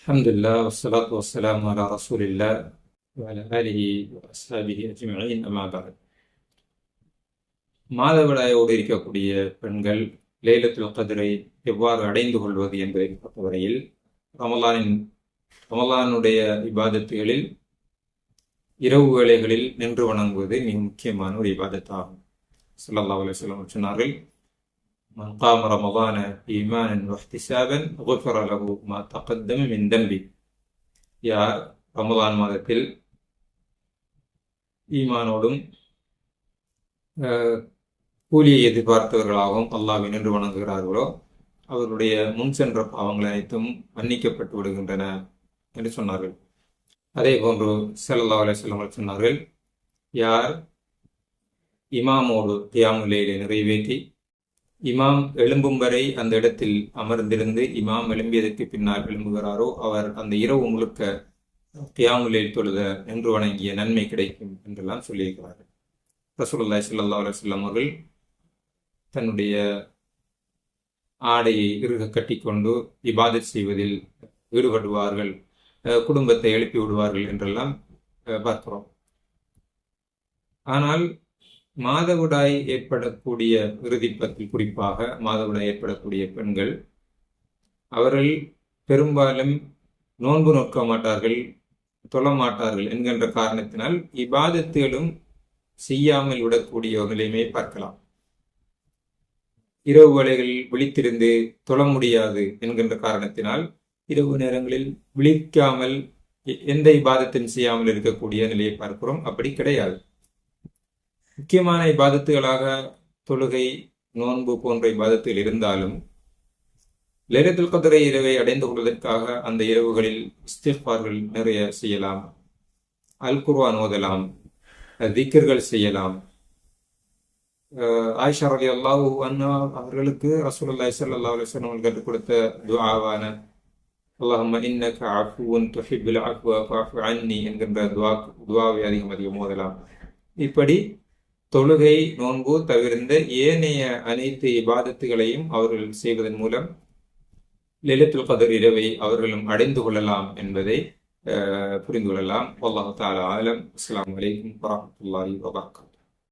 الحمد لله والصلاة والسلام على رسول الله وعلى آله وأصحابه أجمعين أما بعد மாதவிடாயோடு இருக்கக்கூடிய பெண்கள் லைலத்துல் கதிரை எவ்வாறு அடைந்து கொள்வது என்பதை பொறுத்தவரையில் ரமலானின் ரமலானுடைய இபாதத்துகளில் இரவு வேளைகளில் நின்று வணங்குவது மிக முக்கியமான ஒரு இபாதத்தாகும் ஸல்லல்லாஹு அலைஹி வஸல்லம் சொன்னார்கள் من قام رمضان إيمانا واحتسابا غفر له ما تقدم من ذنبه யார் ரமலான் மாதத்தில் ஈமானோடும் அஹ், கூலியை எதிர்பார்த்தவர்களாகவும் அல்லாஹ்வை நின்று வணங்குகிறார்களோ அவருடைய முன் சென்ற பாவங்கள் அனைத்தும் மன்னிக்கப்பட்டு விடுகின்றன என்று சொன்னார்கள் அதே போன்று ஸல்லல்லாஹு அலைஹி வஸல்லம் அவர்கள் சொன்னார்கள் யார் இமாமோடு தியாமுலையிலே நிறைவேற்றி இமாம் எழும்பும் வரை அந்த இடத்தில் அமர்ந்திருந்து இமாம் எழும்பியதற்கு பின்னால் எழும்புகிறாரோ அவர் அந்த இரவு முழுக்க கியாமுலில் தொழுத என்று வணங்கிய நன்மை கிடைக்கும் என்றெல்லாம் சொல்லியிருக்கிறார்கள். ரசூலுல்லாய் ஸல்லல்லாஹு அலைஹி வஸல்லம் அவர்கள் தன்னுடைய ஆடையை இறுக கட்டிக்கொண்டு இபாதத் செய்வதில் ஈடுபடுவார்கள் குடும்பத்தை எழுப்பி விடுவார்கள் என்றெல்லாம் பார்க்கிறோம். ஆனால் மாதவிடாய் ஏற்படக்கூடிய இறுதிப்பத்தில் குறிப்பாக மாதவிடாய் ஏற்படக்கூடிய பெண்கள் அவர்கள் பெரும்பாலும் நோன்பு நோக்க மாட்டார்கள் தொழ மாட்டார்கள் என்கின்ற காரணத்தினால் இபாதத்துகளும் செய்யாமல் விடக்கூடிய நிலைமையை பார்க்கலாம். இரவு வேளைகளில் விழித்திருந்து தொழ முடியாது என்கின்ற காரணத்தினால் இரவு நேரங்களில் விழிக்காமல் எ- எந்த இபாதத்தையும் செய்யாமல் இருக்கக்கூடிய நிலையை பார்க்கிறோம். அப்படி கிடையாது. முக்கியமான இபாதத்துகளாக தொழுகை நோன்பு போன்ற இபாதத்தில் இருந்தாலும் லேரத்துல் கதிரை இரவை அடைந்து கொள்வதற்காக அந்த இரவுகளில் இஸ்திஃபார்கள் நிறைய செய்யலாம் அல் குர்வா ஓதலாம் திக்கர்கள் செய்யலாம். அஹ் ஆயிஷா அலி அல்லாஹு அண்ணா அவர்களுக்கு ரசூலுல்லாஹி ஸல்லல்லாஹு அலிஸ்வன் அவர்கள் கற்றுக் கொடுத்த துவாவான அல்லாஹும்ம இன்னக அன்னி என்கின்ற துவா துவாவை அதிகம் அதிகம் ஓதலாம். இப்படி தொழுகை நோன்பு தவிர்ந்த ஏனைய அனைத்து இபாதத்துகளையும் அவர்கள் செய்வதன் மூலம் லிலத்துல் கதர் இரவை அவர்களும் அடைந்து கொள்ளலாம் என்பதை புரிந்து கொள்ளலாம். அல்லாஹு தாலா ஆலம். அஸ்லாம் வலைக்கம் வரமத்துல்லாஹி வபரகாத்துஹு